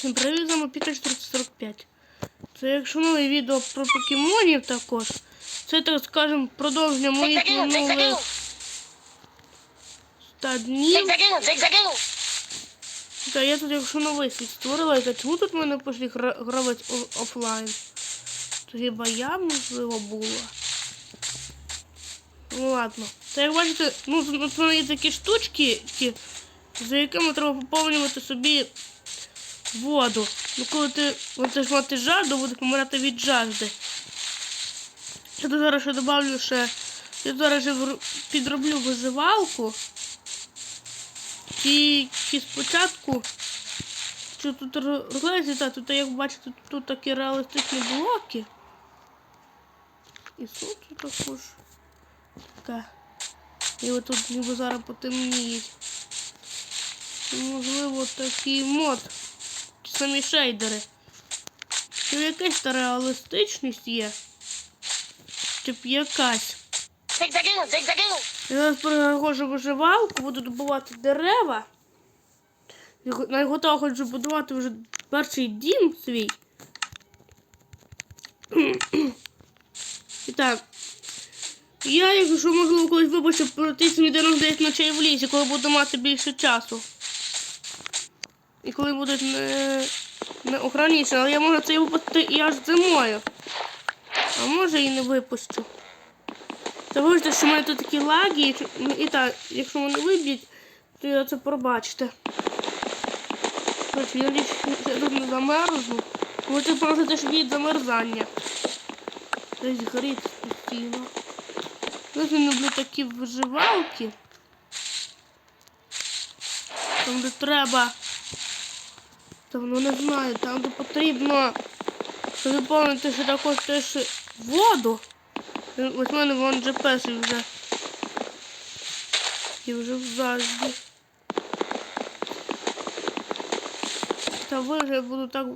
Всім привіт, з вами Піка 445. Це якщо нове відео про покемонів також. Це, так скажемо, продовження моїх минулих зигзагу, 100 днів. зигзагу, зигзагу. Та я тут, якщо новий світ створила, то чому тут мене пішли гра- гравець о- офлайн? То хіба я, можливо, була? Ну ладно. Та як бачите, ну тут є такі штучки, ті, за якими треба поповнювати собі воду. Ну коли ти будеш мати жажду, буде помирати від жажди. Я тут зараз ще добавлю ще. Я зараз ще підроблю виживалку. Тільки спочатку. Що тут розглядається, так, тут, як бачите, тут, тут такі реалістичні блоки. І сонце також. Таке. І от тут ніби зараз потемніють. Можливо, такий мод. Самі шейдери. Чи якась реалістичність є? Тип якась. Я зараз переходжу виживалку, буду добувати дерева. На готова хочу будувати вже перший дім свій. І так. Я, якщо можливо, колись вибачу про ті 79 ночей в лісі, коли буду мати більше часу. І коли будуть не, не охранніше, але я можу це випустити і аж зимою. А може і не випущу. Та вибачте, що в мене тут такі лаги, і, ну, так, якщо мене виб'ють, то я це пробачите. Короче, я тут не замерзну. Це просто теж від замерзання. Десь горить постійно. Дуже люблю такі виживалки. Там, де треба. Там, ну не знаю, там, де потрібно заповнити ще також теж воду. Ось в мене вон же перший вже. І вже завжди. Та ви вже буду так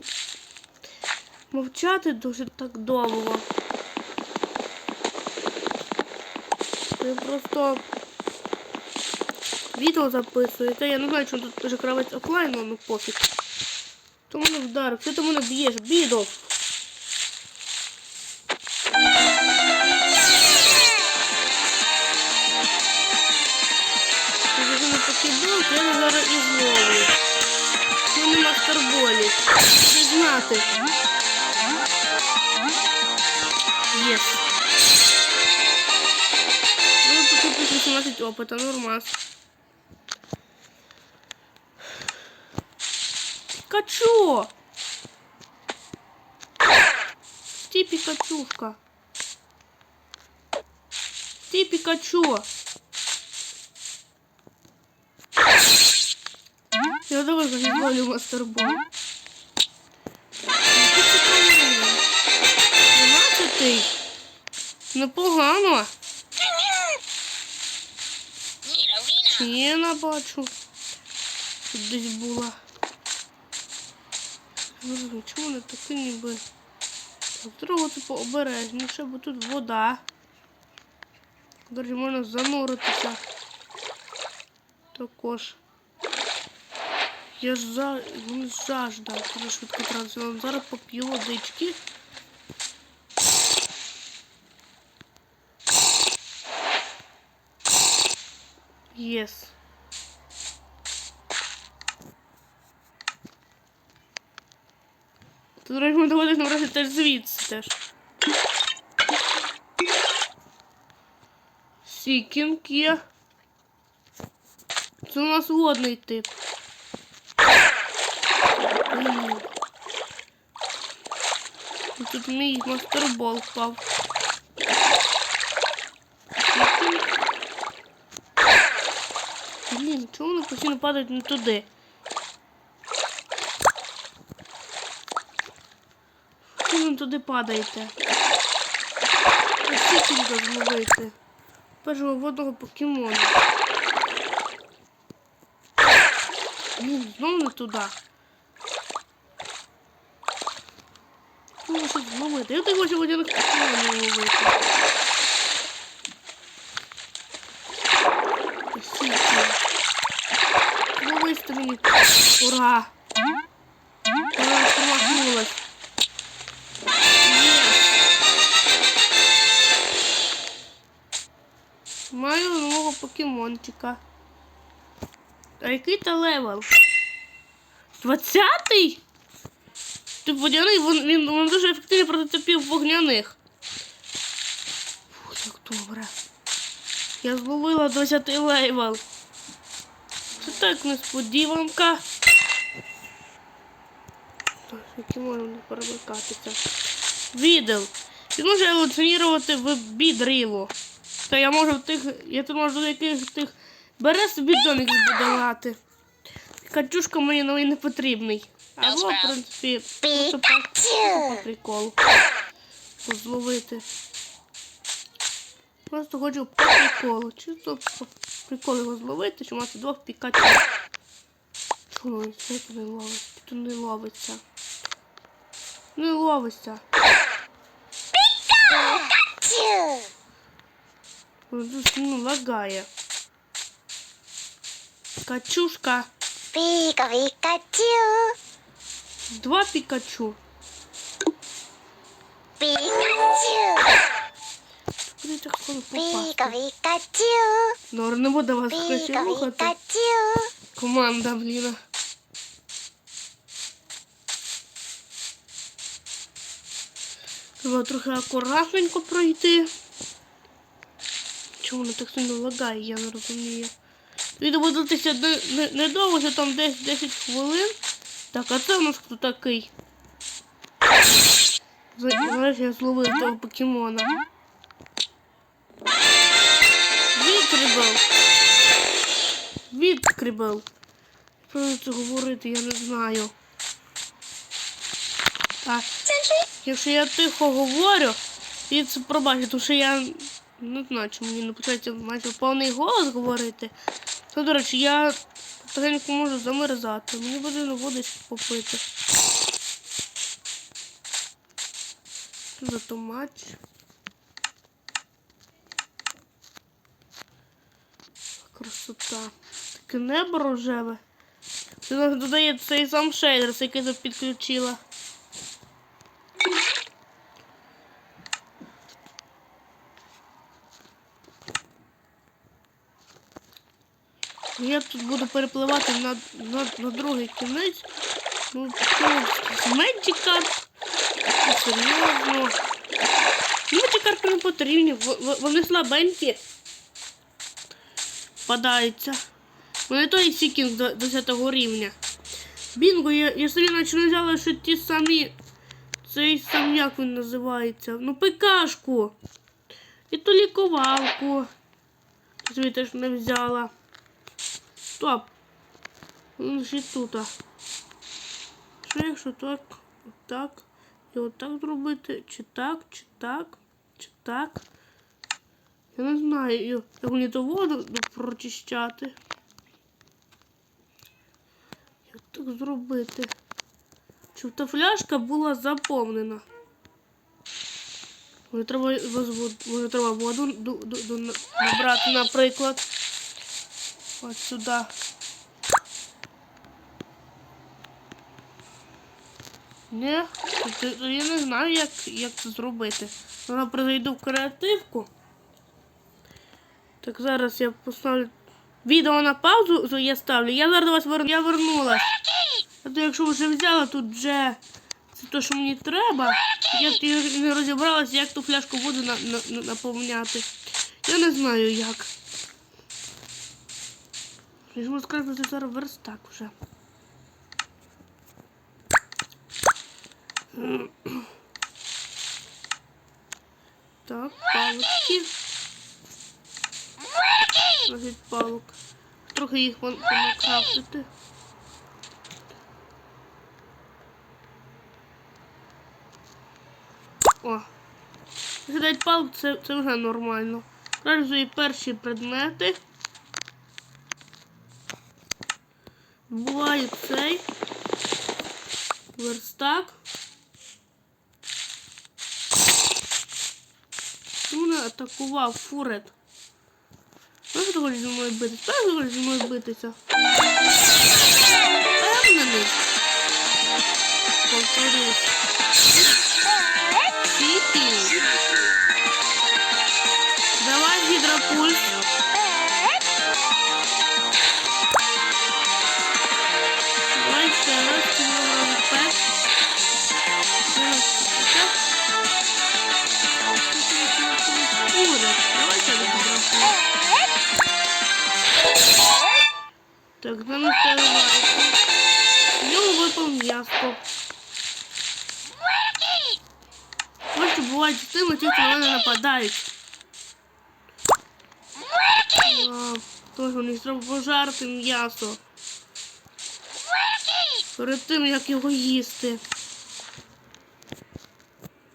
мовчати дуже так довго. Я просто відео записую. Та я не знаю, чому тут дуже кравець офлайн, ну пофіг. То мене вдарив. Ти мене б'єш? Бідов. Якщо не я зараз і зловлю. Ну не мастерболі. Не знати. Єс. Ну, тут 18 опыта, нормас. Пикачу! Ты Пикачушка. Ты Пикачу. Я давай заговорю мастербол. Дванадцятий. Непогано. Ніна, Віна. Ціна бачу. Десь була. Знаю, чому не таке ніби. Треба типу обережніше, бо тут вода. До можна зануритися. Також. Я ж за... ну. Дуже швидко трансфером. Зараз поп'ю водички. Єс. Тут речі, ми доводиш набрати теж звідси теж. Сікінг є. Це у нас водний тип. Тут мій мастербол впав. Блін, чому вони постійно падають не туди? Чому ви туди падаєте? Сікінга зловити. Першого водного покемона. Ну, знову не туди. Ну, щось зловити. Я так хочу водяних покемонів ловити. Покемончика. А який то левел? Двадцятий? Ти водяний, він, він, він дуже ефективний проти типів вогняних. Фух, як добре. Я зловила 20 левел. Це так несподіванка. Які можна не перемикатися. Відел. Він може еволюціонувати в бідрілу. Та я можу тих. Я тут можу яких тих. Бере собі домик збудувати. Катюшка мені новий не потрібний. Або, в принципі, просто по, приколу. Щоб Зловити. Просто хочу по приколу. Чисто по приколу його зловити, щоб мати двох пікачів. Чого він це не ловить? Тут не ловиться. Не ловиться. Пикачу! Дуже лагає. Качушка. Пика, Пикачу! Два пікачу. Пикачу! Куди так скоро Пика, попасти? Пикачу! Ну, не буде вас краще рухати. Пикачу! Команда, блін. Треба трохи акуратненько пройти. Чому воно так сильно лагає, я не розумію. Відео буде не- не- недовго, що там десь 10 хвилин. Так, а це у нас хто такий? Знаєш, я зловив того покемона. Відкрибав. Відкрибав. Про це говорити я не знаю. Так. Якщо я тихо говорю, і це пробачте, тому що я не знаю, чому мені не почається майже повний голос говорити. То, до речі, я потихеньку можу замерзати. Мені потрібно водички попити. Що за томач? Красота. Таке небо рожеве. Це додає цей сам шейдер, який я підключила. Я тут буду перепливати на, на, на другий кінець. Ну, що, Меджикарп. Серйозно. Меджикарпи не потрібні. Вони слабенькі. Падаються. Вони той сікінг до 10 рівня. Бінго, я, я собі наче не взяла, що ті самі. Цей сам як він називається. Ну, пикашку. І ту лікувалку. Собі теж не взяла. Стоп. Він ще тут. Що якщо так, отак, і отак зробити? Чи так, чи так, чи так? Я не знаю, як мені то воду прочищати. Як так зробити? Щоб та фляжка була заповнена. Мені треба, мені треба воду ду- ду- ду- на- набрати, наприклад. Сюди. Ні, то- то я не знаю, як, як це зробити. Вона прийду в креативку. Так, зараз я поставлю відео на паузу, я ставлю. Я зараз вас верну. Я вернулась. А то якщо вже взяла, тут вже це те, що мені треба. Я не розібралася, як ту фляжку воду на, на- наповняти. Я не знаю як. Я ж можу сказати, це зараз верстак вже. Так, палочки. Значить, палок. Трохи їх вон понакрафтити. О. Згадать палок це, це вже нормально. Краще свої перші предмети. Буває цей верстак. Мене атакував фурет. Хто хоче зі мною битися? Хто хоче зі мною битися? Певнений. Повторюсь. Так. В ньому випав буває з тими, ті, хто на мене нападають. Тож мені треба пожарити м'ясо. Перед тим, як його їсти.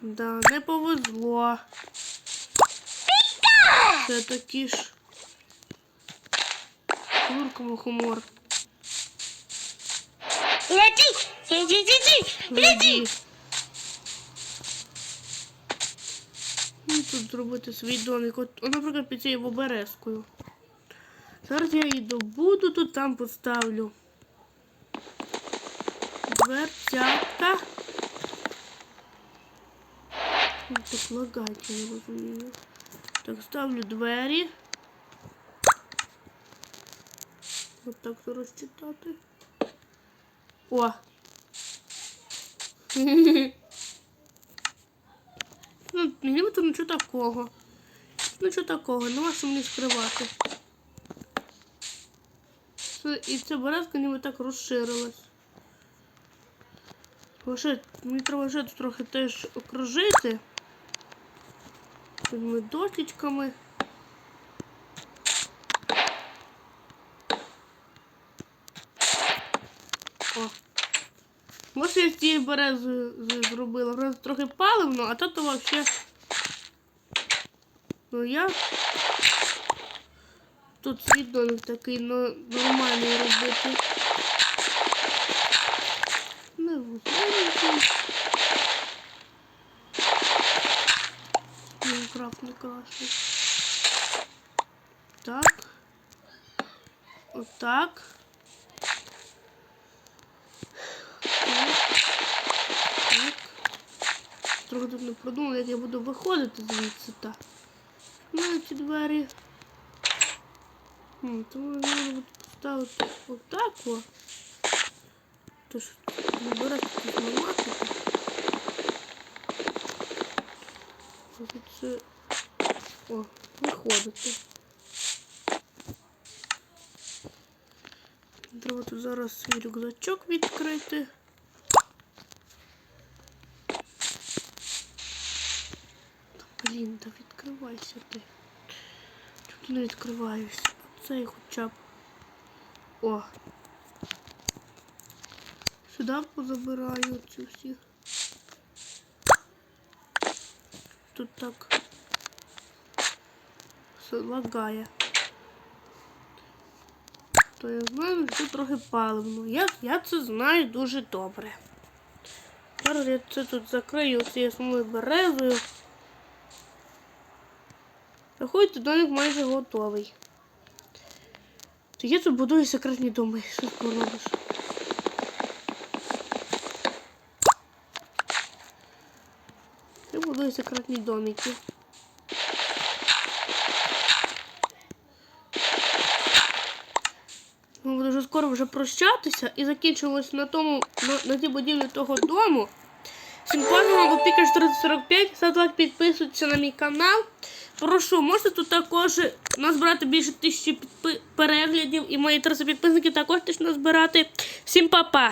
Да, не повезло. Це такі ж. Куркому хумор. Лети! Лети, лети! Гляді. Ну, тут зробити свій домик. От, от, наприклад, під цією оберезкою. Зараз я її добуду, тут там поставлю. Дверцятка. Ну, Так лагать, я не розумію. Так, ставлю двері. От так зараз читати. О! Ну, тут нічого такого. Нічого такого, нема що мені скривати. І ця березка ніби так розширилась. Лише, мені треба тут трохи теж окружити. Цими досічками. Ось я з цією березою з- зробила. Вона трохи паливно, а то вообще. Ну я тут свій домик такий но- нормальний робити. Не вузенький. Майнкрафт не краще. Так. Отак. Так. Так. Трохи тут не продумала, як я буду виходити звідси так. Ну, ці двері. Хм, тому я буду поставити отак. Тож бере тут ламати. Це... О, виходити. Треба тут зараз свій рюкзачок відкрити. Блін, та відкривайся ти. Чому не відкриваєшся? Цей хоча б. О. Сюди позабираю ці всі. Тут так все лагає. То я знаю, що трохи паливно. Я, я це знаю дуже добре. Зараз я це тут закрию цією самою березою. Рахуйте, домик майже готовий. То я тут будую секретні доми. Що ти поробиш? Я будую секретні домики. Ми будемо вже скоро вже прощатися і закінчилось на тому, на, на тій будівлі того дому. Всім позвонимо в Опіка 445, ставте лайк, підписуйтесь на мій канал. Прошу, можете тут також назбирати більше тисячі переглядів і мої 300 підписники також теж назбирати. Всім па-па!